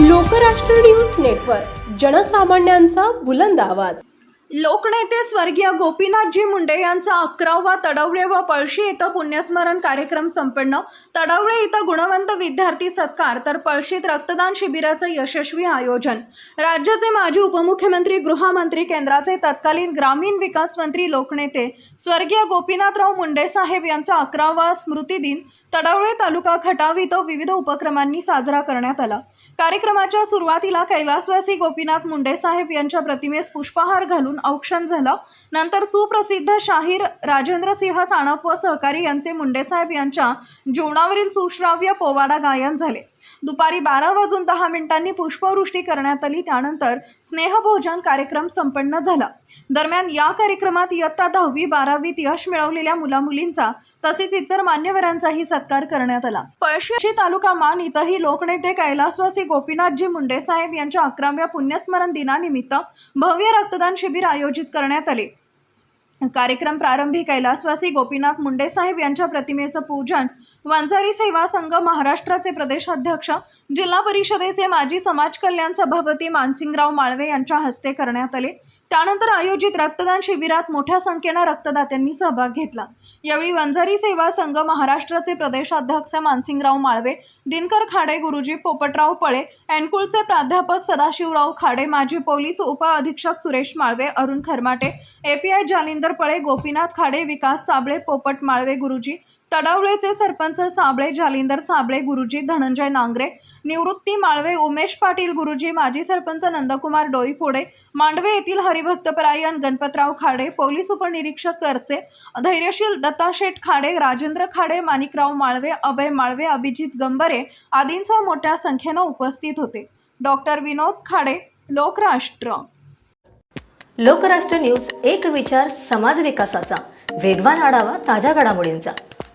Lokrashtra news network जनसामान्यांचा बुलंद आवाज. लोकनेते स्वर्गीय गोपीनाथजी मुंडे यांचा अकरावा तडवळे व पळशी इथं पुण्यस्मरण कार्यक्रम संपन्न. तडवळे इथं गुणवंत विद्यार्थी सत्कार तर पळशीत रक्तदान शिबिराचं यशस्वी आयोजन. राज्याचे माजी उपमुख्यमंत्री गृहमंत्री केंद्राचे तत्कालीन ग्रामीण विकास मंत्री लोकनेते स्वर्गीय गोपीनाथराव मुंडे साहेब यांचा अकरावा स्मृतिदिन. तडवळे तालुका खटाव इथं विविध उपक्रमांनी साजरा करण्यात आला. कार्यक्रमाच्या सुरुवातीला कैलासवासी गोपीनाथ मुंडे साहेब यांच्या प्रतिमेस पुष्पहार घालून औक्षण झालं. नंतर सुप्रसिद्ध शाहीर राजेंद्रसिंह साणप व सहकारी यांचे मुंडे साहेब यांच्या जीवनावरील सुश्राव्य पोवाडा गायन झाले. दुपारी बारा वाजून दहा मिनिटांनी पुष्पवृष्टी करण्यात आली. त्यानंतर स्नेहभोजन कार्यक्रम संपन्न झाला. दरम्यान या कार्यक्रमात इयत्ता दहावी बारावीत यश मिळवलेल्या मुलामुलींचा तसेच इतर मान्यवरांचाही सत्कार करण्यात आला. पळशी तालुका मान इथंही लोकनेते कैलासवासी गोपीनाथजी मुंडे साहेब यांच्या अकराव्या पुण्यस्मरण दिनानिमित्त भव्य रक्तदान शिबिर आयोजित करण्यात आले. कार्यक्रम प्रारंभी कैलासवासी गोपीनाथ मुंडे साहेब यांच्या प्रतिमेचं पूजन वंजारी सेवा संघ महाराष्ट्राचे प्रदेशाध्यक्ष जिल्हा परिषदेचे माजी समाज कल्याण सभापती मानसिंगराव माळवे यांच्या हस्ते करण्यात आले. त्यानंतर आयोजित रक्तदान शिबिरात मोठ्या संख्येनं रक्तदात्यांनी सहभाग घेतला. यावेळी वंजारी सेवा संघ महाराष्ट्राचे प्रदेशाध्यक्ष मानसिंगराव माळवे दिनकर खाडे गुरुजी पोपटराव पळे एनकुलचे प्राध्यापक सदाशिवराव खाडे माजी पोलीस उप अधीक्षक सुरेश माळवे अरुण खरमाटे एपीआय जालिंदर पळे गोपीनाथ खाडे विकास साबळे पोपट माळवे गुरुजी तडावळेचे सरपंच साबळे जालिंदर साबळे गुरुजी धनंजय नांगरे निवृत्ती माळवे उमेश पाटील गुरुजी माजी सरपंच नंदकुमार डोईफोडे मांडवे येथील हरिभक्तपरायण गणपतराव खाडे पोलीस उपनिरीक्षक करचे धैर्यशील दत्ताशेठ खाडे राजेंद्र खाडे माणिकराव माळवे अभय माळवे अभिजित गंबरे आदींसह मोठ्या संख्येनं उपस्थित होते. डॉक्टर विनोद खाडे लोकराष्ट्र. लोकराष्ट्र न्यूज एक विचार समाज विकासाचा. वेगवान आढावा ताज्या घडामोडींचा.